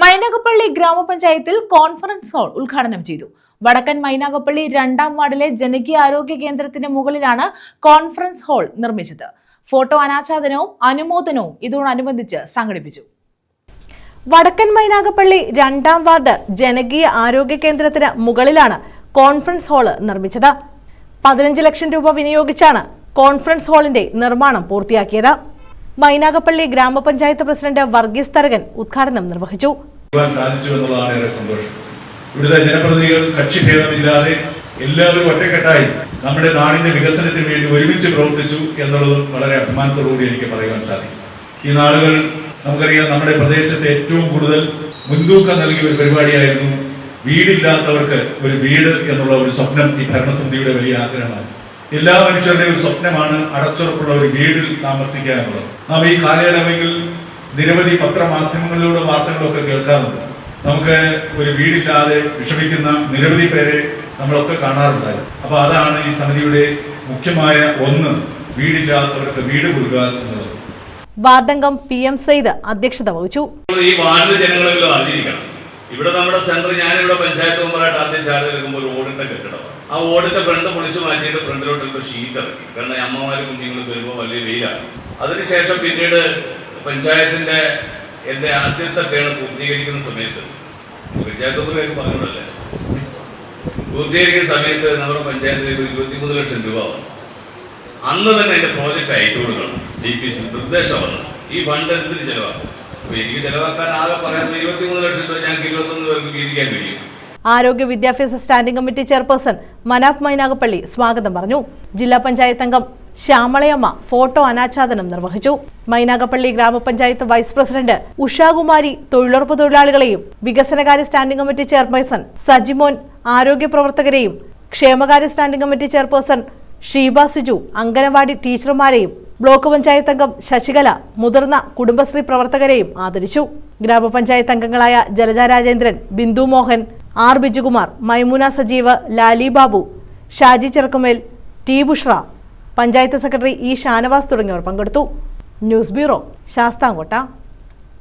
മൈനാഗപ്പള്ളി ഗ്രാമപഞ്ചായത്തിൽ conference hall ഉദ്ഘാടനം ചെയ്തു. വടക്കൻ മൈനാഗപ്പള്ളി രണ്ടാം വാർഡിലെ ജനകീയ ആരോഗ്യ കേന്ദ്രത്തിന് മുകളിലാണ് കോൺഫറൻസ് ഹാൾ നിർമ്മിച്ചത്. ഫോട്ടോ അനാച്ഛാദനവും അനുമോദനവും ഇതോടനുബന്ധിച്ച് സംഘടിപ്പിച്ചു. വടക്കൻ മൈനാഗപ്പള്ളി രണ്ടാം വാർഡ് ജനകീയ ആരോഗ്യ കേന്ദ്രത്തിന് മുകളിലാണ് കോൺഫറൻസ് ഹാൾ നിർമ്മിച്ചത്. പതിനഞ്ച് ലക്ഷം രൂപ വിനിയോഗിച്ചാണ് കോൺഫറൻസ് ഹാളിന്റെ നിർമ്മാണം പൂർത്തിയാക്കിയത്. മൈനാഗപ്പള്ളി ഗ്രാമപഞ്ചായത്ത് പ്രസിഡന്റ് വർഗീസ് തരകൻ ഉദ്ഘാടനം നിർവഹിച്ചു. എല്ലാവരും ഒറ്റക്കെട്ടായി നമ്മുടെ നാടിന്റെ വികസനത്തിന് വേണ്ടി ഒരുമിച്ച് പ്രവർത്തിച്ചു എന്നുള്ളത് വളരെ അഭിമാനത്തോടുകൂടി എനിക്ക് പറയുവാൻ സാധിക്കും. ഈ നാളുകൾ നമുക്കറിയാം നമ്മുടെ പ്രദേശത്തെ ഏറ്റവും കൂടുതൽ മുൻതൂക്കം നൽകിയ ഒരു പരിപാടിയായിരുന്നു വീടില്ലാത്തവർക്ക് ഒരു വീട് എന്നുള്ള ഒരു സ്വപ്നം ഈ ഭരണസമിതിയുടെ വലിയ ആഗ്രഹമാണ് എല്ലാ മനുഷ്യരുടെയും ഒരു സ്വപ്നമാണ് അടച്ചുറപ്പുള്ള ഒരു വീടിൽ താമസിക്കുക എന്നുള്ളത്. നാം ഈ കാലയളവിൽ നിരവധി പത്രമാധ്യമങ്ങളിലൂടെ വാർത്തകളൊക്കെ കേൾക്കാറുണ്ട്. നമുക്ക് ഒരു വീടില്ലാതെ വിഷമിക്കുന്ന നിരവധി പേരെ നമ്മളൊക്കെ കാണാറുണ്ടായി അപ്പൊ അതാണ് ഈ സമിതിയുടെ മുഖ്യമായ ഒന്ന് വീടില്ലാത്തവർക്ക് വീട് കൊടുക്കുക എന്നുള്ളത്. വാർഡംഗം പി എം സൈദ് അധ്യക്ഷത വഹിച്ചു. ഈ വാർഡിലെ ജനങ്ങളെങ്കിലും അറിഞ്ഞിരിക്കണം. ഇവിടെ നമ്മുടെ സെന്റർ ഞാനിവിടെ പഞ്ചായത്ത് മെമ്പറായിട്ട് ആദ്യം ചാർജ് എടുക്കുമ്പോൾ ഒരു ഓടിന്റെ കെട്ടിടം ആ ഓടിന്റെ ഫ്രണ്ട് പൊളിച്ചു മാറ്റിയിട്ട് ഫ്രണ്ടിലോട്ട് ഷീറ്റ് ഇറക്കി. കാരണം അമ്മമാരും കുഞ്ഞുങ്ങളും വരുമ്പോൾ വലിയ വെയിലാണ്. അതിനുശേഷം പിന്നീട് പഞ്ചായത്തിന്റെ എന്റെ ആദ്യത്തെ ടേൺ പൂർത്തീകരിക്കുന്ന സമയത്ത്. പഞ്ചായത്തൊന്നും പേര് പറഞ്ഞോളല്ലേ പൂർത്തീകരിക്കുന്ന സമയത്ത് നമ്മുടെ പഞ്ചായത്തിലേക്ക് ഇരുപത്തിമൂന്ന് ലക്ഷം രൂപ വന്നു. അന്ന് തന്നെ എന്റെ പ്രോജക്റ്റ് അയച്ചു കൊടുക്കണം. ഡി പി സി നിർദ്ദേശം വന്നു. ഈ ഫണ്ട് എന്തിന് ചെലവാക്കും? അപ്പൊ എനിക്ക് ചെലവാക്കാൻ ആകെ പറയാത്ത ഇരുപത്തിമൂന്ന് ലക്ഷം രൂപ ഞങ്ങൾക്ക് ഇരുപത്തൊന്ന് പേർക്ക് വീതിക്കാൻ കഴിയും. ആരോഗ്യ വിദ്യാഭ്യാസ standing committee chairperson Manaf Mynagappally സ്വാഗതം പറഞ്ഞു. ജില്ലാ പഞ്ചായത്ത് അംഗം ശ്യാമളയമ്മ ഫോട്ടോ അനാച്ഛാദനം നിർവഹിച്ചു. മൈനാഗപ്പള്ളി ഗ്രാമപഞ്ചായത്ത് വൈസ് പ്രസിഡന്റ് ഉഷാകുമാരി തൊഴിലുറപ്പ് തൊഴിലാളികളെയും വികസനകാര്യ സ്റ്റാൻഡിംഗ് കമ്മിറ്റി ചെയർപേഴ്സൺ സജിമോൻ ആരോഗ്യ പ്രവർത്തകരെയും ക്ഷേമകാര്യ standing committee chairperson Sheeba Siju anganwadi ടീച്ചർമാരെയും block panchayat അംഗം ശശികല മുതിർന്ന കുടുംബശ്രീ പ്രവർത്തകരെയും ആദരിച്ചു. ഗ്രാമപഞ്ചായത്ത് അംഗങ്ങളായ Jalaja Rajendran Bindu Mohan R Bijukumar Maimuna Sajeev Lali Babu Shaji Cherukkumel T Bushra panchayat secretary E Shanavas തുടങ്ങിയവർ പങ്കെടുത്തു. News bureau Sasthamcotta.